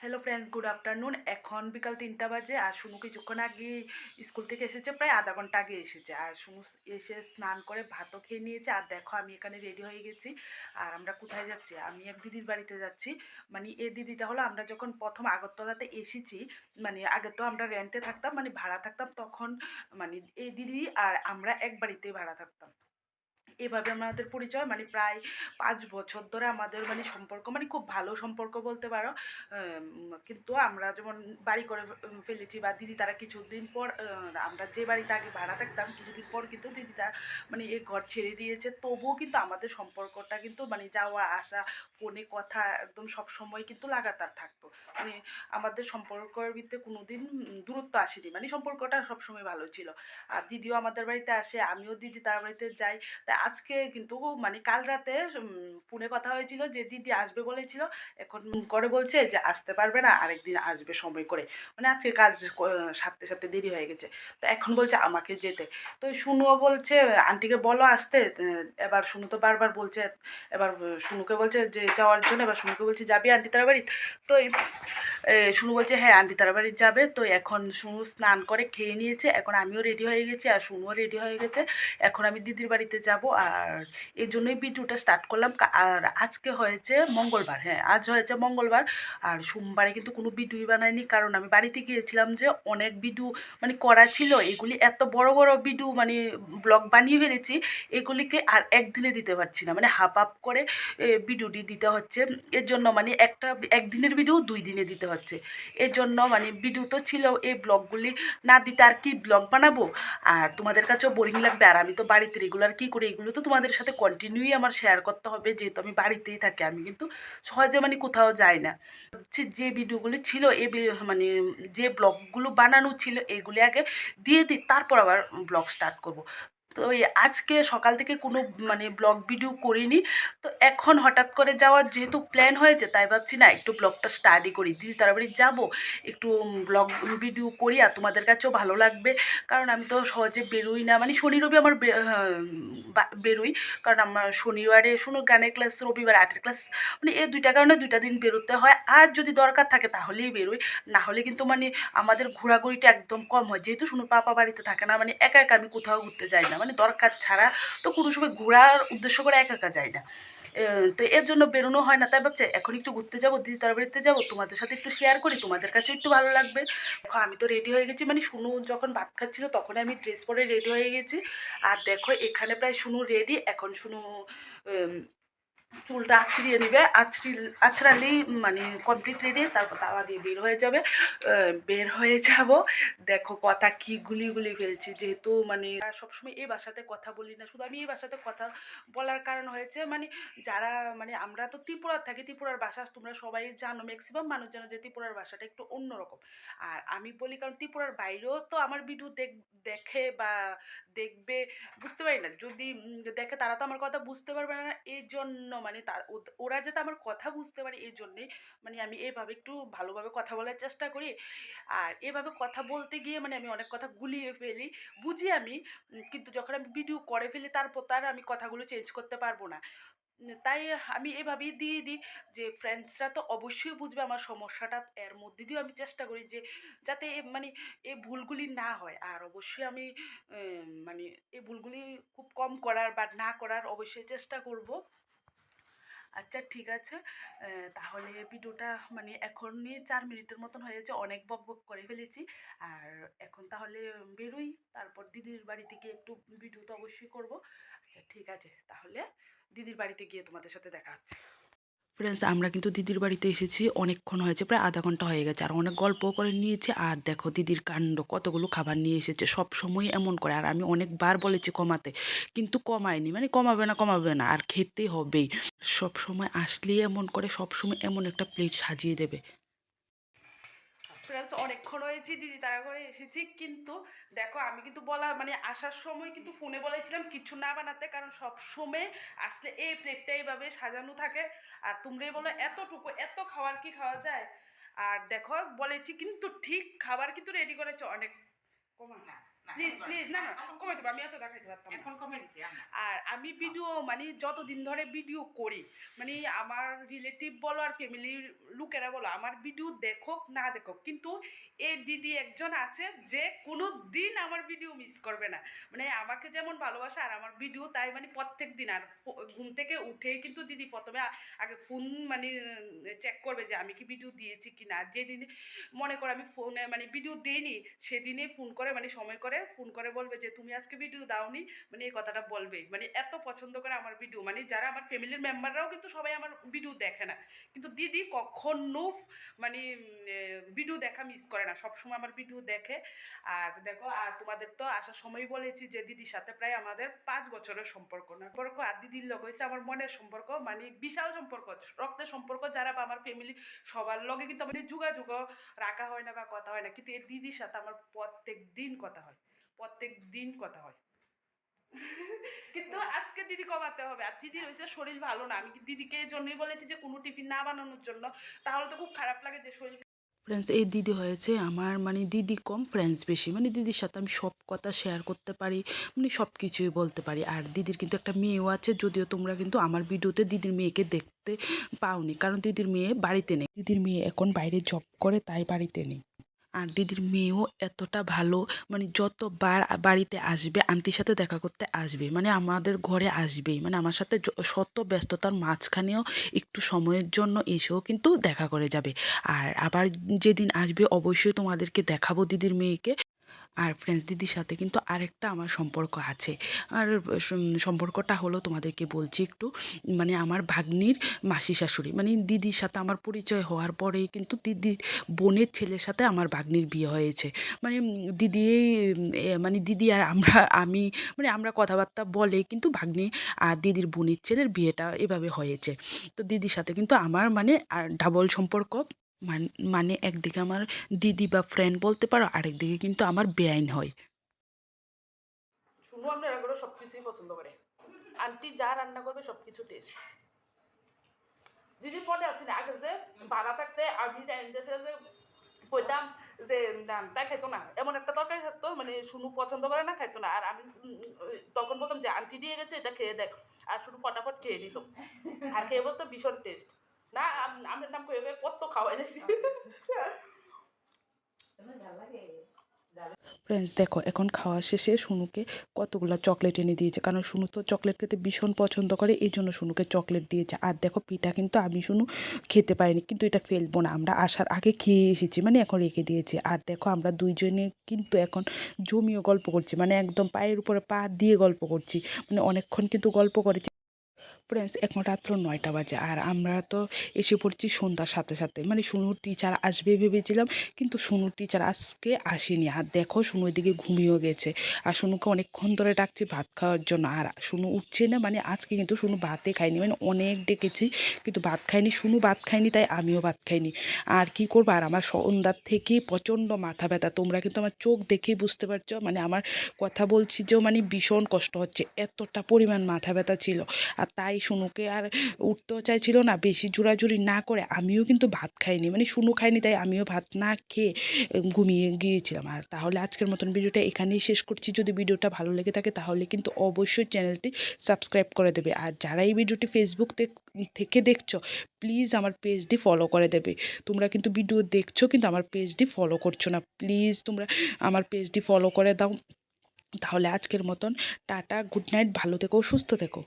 Hello friends good afternoon এখন বিকাল তিনটা বাজে আর শুনু কিছুক্ষণ আগে স্কুল থেকে এসেছে, প্রায় আধা ঘণ্টা আগে এসেছে। আর শুনু এসে স্নান করে ভাতও খেয়ে নিয়েছে। আর দেখো আমি এখানে রেডি হয়ে গেছি। আর আমরা কোথায় যাচ্ছি? আমি এক দিদির বাড়িতে যাচ্ছি। মানে এ দিদিটা হলো আমরা যখন প্রথম আগরতলাতে এসেছি মানে আগে তো আমরা রেন্টে থাকতাম মানে ভাড়া থাকতাম, তখন মানে এই দিদি আর আমরা এক বাড়িতেই ভাড়া থাকতাম। এভাবে আমাদের পরিচয় মানে প্রায় পাঁচ বছর ধরে আমাদের মানে সম্পর্ক মানে খুব ভালো সম্পর্ক বলতে পারো। কিন্তু আমরা যেমন বাড়ি করে ফেলেছি বা দিদি তারা কিছুদিন পর আমরা যে বাড়িতে আগে ভাড়া থাকতাম, কিছুদিন পর কিন্তু দিদি তারা মানে এই ঘর ছেড়ে দিয়েছে। তবুও কিন্তু আমাদের সম্পর্কটা কিন্তু মানে যাওয়া, আসা, ফোনে কথা একদম সব সময় কিন্তু লাগাতার থাকতো। মানে আমাদের সম্পর্কের ভিতরে কোনোদিন দূরত্ব আসেনি। মানে সম্পর্কটা সবসময় ভালো ছিল। আর দিদিও আমাদের বাড়িতে আসে, আমিও দিদি তার বাড়িতে যাই। তা আজকে কিন্তু মানে কাল রাতে ফোনে কথা হয়েছিল যে দিদি আসবে বলেছিল, এখন করে বলছে যে আসতে পারবে না, আরেকদিন আসবে সময় করে। মানে আজকে কাজ সারতে সারতে দেরি হয়ে গেছে। তো এখন বলছে আমাকে যেতে। তো শুনুও বলছে, আন্টিকে বলো আসতে। এবার শুনু তো বারবার বলছে, এবার শুনুকে বলছে যে যাওয়ার জন্য, এবার শুনুকে বলছে, যাবি আন্টি তার বাড়ি তো শুনু বলছে হ্যাঁ আন্টি তার বাড়ি যাবে। তো এখন শুনু স্নান করে খেয়ে নিয়েছে, এখন আমিও রেডি হয়ে গেছি, আর শুনুও রেডি হয়ে গেছে। এখন আমি দিদির বাড়িতে যাব আর এই জন্যই ভিডিওটা স্টার্ট করলাম। আর আজকে হয়েছে মঙ্গলবার হ্যাঁ আজ হয়েছে মঙ্গলবার। আর সোমবারে কিন্তু কোনো ভিডিওই বানাইনি কারণ আমি বাড়িতে গিয়েছিলাম যে অনেক ভিডিও মানে করা ছিল। এগুলি এত বড় বড় ভিডিও মানে ব্লগ বানিয়ে ফেলেছি, এগুলিকে আর একদিনে দিতে পারছি না। মানে হাফ হাফ করে ভিডিওটি দিতে হচ্ছে। এর জন্য মানে একটা, একদিনের ভিডিও দুই দিনে দিতে হচ্ছে। এর জন্য মানে ভিডিও তো ছিল, এই ব্লগগুলি না দিতে আর কি ব্লগ বানাবো? আর তোমাদের কাছেও বোরিং লাগবে, আর আমি তো বাড়িতে রেগুলার কী করি এগুলো তো তোমাদের সাথে কন্টিনিউই আমার শেয়ার করতে হবে, যেহেতু আমি বাড়িতেই থাকি, আমি কিন্তু সহজে মানে কোথাও যাই না। হচ্ছে যে ভিডিওগুলি ছিল, এ মানে যে ব্লগগুলো বানানো ছিল, এগুলি আগে দিয়ে দিই, তারপর আবার ব্লগ স্টার্ট করব। তো এই আজকে সকাল থেকে কোনো মানে ব্লগ ভিডিও করিনি। তো এখন হঠাৎ করে যাওয়ার যেহেতু প্ল্যান হয়েছে, তাই ভাবছি না একটু ব্লগটা স্টাডি করি। দিদি তাড়াতাড়ি যাব, একটু ব্লগ ভিডিও করি আর তোমাদের কাছেও ভালো লাগবে। কারণ আমি তো সহজে বেরোই না। মানে শনি, রবি আমার বেরোই। কারণ আমার শনিবারে, শুনো গানের ক্লাস রবিবার আর্টের ক্লাস মানে এই দুইটা কারণে দুইটা দিন বেরোতে হয়। আর যদি দরকার থাকে তাহলেই বেরোই। না হলে কিন্তু মানে আমাদের ঘোরাঘুরিটা একদম কম হয়। যেহেতু শুনো, পাপা বাড়িতে থাকে না মানে একা একা আমি কোথাও ঘুরতে যাই না। মানে দরকার ছাড়া তো কোনো সময় ঘোরার উদ্দেশ্য করে একা একা যায় না। তো এর জন্য বেরোনো হয় না। তাই ভাবছে, এখন একটু ঘুরতে যাব, দিদি তার বাড়িতে যাব, তোমাদের সাথে একটু শেয়ার করি, তোমাদের কাছে একটু ভালো লাগবে। আমি তো রেডি হয়ে গেছি। মানে শুনু যখন ভাত খাচ্ছিল, তখন আমি ড্রেস পরে রেডি হয়ে গেছি। আর দেখো, এখানে প্রায় শুনু রেডি এখন শুনু চুলটা আছড়িয়ে নেবে, আছড়ি, আছড়ালেই মানে কমপ্লিট রেডি তারপর তাওয়া দিয়ে বের হয়ে যাবে। বের হয়ে যাব। দেখো কথা কি গুলি গুলি ফেলছি, যেহেতু মানে সবসময় এই ভাষাতে কথা বলি না, শুধু আমি এই ভাষাতে কথা বলার কারণ হয়েছে। মানে যারা মানে আমরা তো ত্রিপুরার থাকি, ত্রিপুরার ভাষা তোমরা সবাই জানো ম্যাক্সিমাম মানুষ জানো যে ত্রিপুরার ভাষাটা একটু অন্যরকম। আর আমি বলি কারণ ত্রিপুরার বাইরেও তো আমার ভিডিও দেখ, দেখে বা দেখবে, বুঝতে পারি না। যদি দেখে তারা তো আমার কথা বুঝতে পারবে না এই জন্য মানে তার ওরা যাতে আমার কথা বুঝতে পারে এই জন্যে মানে আমি এভাবে একটু ভালোভাবে কথা বলার চেষ্টা করি। আর এভাবে কথা বলতে গিয়ে মানে আমি অনেক কথা গুলিয়ে ফেলি, বুঝি আমি কিন্তু যখন আমি ভিডিও করে ফেলি তারপর তার আমি কথাগুলো চেঞ্জ করতে পারব না। তাই আমি এভাবেই দিয়ে দিই যে ফ্রেন্ডসরা তো অবশ্যই বুঝবে আমার সমস্যাটা, এর মধ্যে দিয়েও আমি চেষ্টা করি যে যাতে মানে এই ভুলগুলি না হয়। আর অবশ্যই আমি মানে এই ভুলগুলি খুব কম করার বা না করার অবশ্যই চেষ্টা করব। আচ্ছা ঠিক আছে। তাহলে ভিডিওটা মানে এখনই চার মিনিটের মতন হয়েছে অনেক বক বক করে ফেলেছি। আর এখন তাহলে বেরোই, তারপর দিদির বাড়িতে গিয়ে একটু ভিডিও তো অবশ্যই করব। আচ্ছা ঠিক আছে, তাহলে দিদির বাড়িতে গিয়ে তোমাদের সাথে দেখা হচ্ছে। ফ্রেন্ডস আমরা কিন্তু দিদির বাড়িতে এসেছি, অনেকক্ষণ হয়েছে, প্রায় আধা ঘণ্টা হয়ে গেছে। আর অনেক গল্প করে নিয়েছে, আর দেখো দিদির কাণ্ড, কতগুলো খাবার নিয়ে এসেছে, সব সময় এমন করে। আর আমি অনেকবার বলেছি কমাতে, কিন্তু কমায়নি মানে কমাবে না কমাবে না, আর খেতে হবেই। সব সময় আসলেই এমন করে, সব সময় এমন একটা প্লেট সাজিয়ে দেবে। ফ্রেন্ডস অনেকক্ষণ হয়েছি, দিদি তারা করে এসেছি। কিন্তু দেখো, আমি কিন্তু বলা মানে আসার সময় কিন্তু ফোনে বলেছিলাম কিছু না বানাতে, কারণ সব সময় আসলে এই প্লেটটা এইভাবে সাজানো থাকে। আর তোমরাই বলো, এতটুকু, এত খাবার কি খাওয়া যায়? আর দেখো, বলেছি, কিন্তু ঠিক খাবার কিন্তু রেডি করেছে অনেক। কমা প্লিজ প্লিজ না না কমে আমি এত দেখাইতে পারতাম এখন কমে দিছি আর আমি ভিডিও মানে যতদিন ধরে ভিডিও করি মানে আমার রিলেটিভ বলো আর ফ্যামিলির লোকেরা বলো আমার ভিডিও দেখো না দেখো কিন্তু এই দিদি একজন আছে যে কোনো দিন আমার ভিডিও মিস করবে না। মানে আমাকে যেমন ভালোবাসে আর আমার ভিডিও তাই মানে প্রত্যেক দিন আর ঘুম থেকে উঠে কিন্তু দিদি প্রথমে আগে ফোন মানে চেক করবে যে আমি কি ভিডিও দিয়েছি কি না যেদিন মনে করো আমি ফোনে মানে ভিডিও দিইনি সেদিনে ফোন করে মানে সময় করে ফোন করে বলবে যে, তুমি আজকে ভিডিও দাওনি? মানে এই কথাটা বলবে। মানে এত পছন্দ করে আমার ভিডিও মানে যারা আমার ফ্যামিলির মেম্বাররাও কিন্তু সবাই আমার ভিডিও দেখে না। কিন্তু দিদি কখনো মানে ভিডিও দেখা মিস করে না। সবসময় আমার ভিডিও দেখে। আর দেখো, আর তোমাদের তো আসার সময় বলেছি যে, দিদির সাথে প্রায় আমাদের পাঁচ বছরের সম্পর্ক না। সম্পর্ক আর দিদির লোক হয়েছে আমার মনের সম্পর্ক। মানে বিশাল সম্পর্ক, রক্তের সম্পর্ক। যারা বা আমার ফ্যামিলি সবার লগে কিন্তু আমাদের যোগাযোগ রাখা হয় না বা কথা হয় না। কিন্তু এই দিদির সাথে আমার প্রত্যেক দিন কথা হয়। প্রত্যেক দিন কথা হয়। কিন্তু আজকে দিদি কমাতে হবে। আর দিদির হয়েছে শরীর ভালো না। আমি দিদিকে এই জন্যই বলেছি যে কোনো টিফিন না বানানোর জন্য? তাহলে তো খুব খারাপ লাগে যে শরীর ফ্রেন্ডস এই দিদি হয়েছে আমার মানে দিদি কম ফ্রেন্ডস বেশি। মানে দিদির সাথে আমি সব কথা শেয়ার করতে পারি মানে সব কিছুই বলতে পারি। আর দিদির কিন্তু একটা মেয়েও আছে যদিও তোমরা কিন্তু আমার ভিডিওতে দিদির মেয়েকে দেখতে পাওনি কারণ দিদির মেয়ে বাড়িতে নেই। দিদির মেয়ে এখন বাইরে জব করে তাই বাড়িতে নেই। আর দিদির মেয়েও এতটা ভালো মানে যতবার বাড়িতে আসবে, আন্টির সাথে দেখা করতে আসবে মানে আমাদের ঘরে আসবেই মানে আমার সাথে শত ব্যস্ততার মাঝখানেও একটু সময়ের জন্য এসেও কিন্তু দেখা করে যাবে। আর আবার যেদিন আসবে অবশ্যই তোমাদেরকে দেখাবো দিদির মেয়েকে। আর ফ্রেন্ডস দিদির সাথে কিন্তু আরেকটা আমার সম্পর্ক আছে। আর সম্পর্কটা হলো তোমাদেরকে বলছি একটু মানে আমার ভাগ্নির মাসি শাশুড়ি। মানে দিদির সাথে আমার পরিচয় হওয়ার পরেই কিন্তু দিদির বোনের ছেলের সাথে আমার ভাগ্নির বিয়ে হয়েছে। মানে দিদি মানে দিদি আর আমরা, আমি মানে আমরা কথাবার্তা বলে কিন্তু ভাগ্নি আর দিদির বোনের ছেলের বিয়েটা এভাবে হয়েছে। তো দিদির সাথে কিন্তু আমার মানে আর ডাবল সম্পর্ক। মান- একদিকে আমার দিদি বা ফ্রেন্ড বলতে পারো আরেকদিকে কিন্তু আমার বেআইন হয়। শুনো আপনারা করে সব কিছুই পছন্দ করে। আন্টি যা রান্না করবে সব কিছু টেস্ট দিদি পরে আসি না আগে যে ভাড়া থাকতে আমি দেশে যে, কইতাম যে তাই খাইতো না। এমন একটা তরকারি থাকতো মানে শুনু পছন্দ করে না, খাইতো না। আর আমি তখন বলতাম যে, আন্টি দিয়ে গেছে, এটা খেয়ে দেখ। আর শুধু ফটাফট খেয়ে নিত। আর খেয়ে বলতো ভীষণ টেস্ট না আমরা নাম কয়ে কত ফ্রেন্ডস দেখো এখন খাওয়া শেষে সুনুকে কতগুলো চকলেট এনে দিয়েছে। কারণ সুনু তো চকলেট খেতে ভীষণ পছন্দ করে এই জন্য সুনুকে চকলেট দিয়েছে। আর দেখো পিঠা কিন্তু আমি শুনু খেতে পারিনি কিন্তু এটা ফেলব না। আমরা আসার আগে খেয়ে এসেছি মানে এখন রেখে দিয়েছি। আর দেখো আমরা দুইজনে কিন্তু এখন জমিও গল্প করছি মানে একদম পায়ের উপরে পা দিয়ে গল্প করছি মানে অনেকক্ষণ কিন্তু গল্প করেছি। ফ্রেন্ডস এখন রাত্র নয়টা বাজে। আর আমরা তো এসে পড়ছি সন্ধ্যার সাথে সাথে। মানে সুনুর টিচার আসবে ভেবেছিলাম, কিন্তু সুনুর টিচার আজকে আসেনি। আর দেখো, সুনু এদিকে ঘুমিয়েও গেছে। আর সুনুকে অনেকক্ষণ ধরে ডাকছি ভাত খাওয়ার জন্য। আর সুনু উঠছে না মানে আজকে কিন্তু সুনু ভাতে খায়নি। মানে অনেক ডেকেছি, কিন্তু ভাত খায়নি। সুনু ভাত খায়নি, তাই আমিও ভাত খাইনি। আর কি করব? আর আমার সন্ধ্যার থেকে প্রচণ্ড মাথা ব্যথা। তোমরা কিন্তু আমার চোখ দেখেই বুঝতে পারছ। মানে আমার কথা বলছি যে মানে ভীষণ কষ্ট হচ্ছে। এতটা পরিমাণ মাথা ব্যথা ছিল। আর তাই সুনুকে আর উঠতেও চাইছিল না, বেশি জোরাজুরি না করে আমিও কিন্তু ভাত খাইনি। মানে সুনু খাইনি তাই আমিও ভাত না খেয়ে ঘুমিয়ে গিয়েছিলাম। আর তাহলে আজকের মতন ভিডিওটা এখানেই শেষ করছি। যদি ভিডিওটা ভালো লেগে থাকে তাহলে কিন্তু অবশ্যই চ্যানেলটি সাবস্ক্রাইব করে দেবে। আর যারা এই ভিডিওটি ফেসবুক থেকে দেখছ প্লিজ আমার পেজটি ফলো করে দেবে। তোমরা কিন্তু ভিডিও দেখছ কিন্তু আমার পেজটি ফলো করছ না। প্লিজ তোমরা আমার পেজটি ফলো করে দাও। তাহলে আজকের মতন টাটা গুড নাইট ভালো থেকো, সুস্থ থেকো।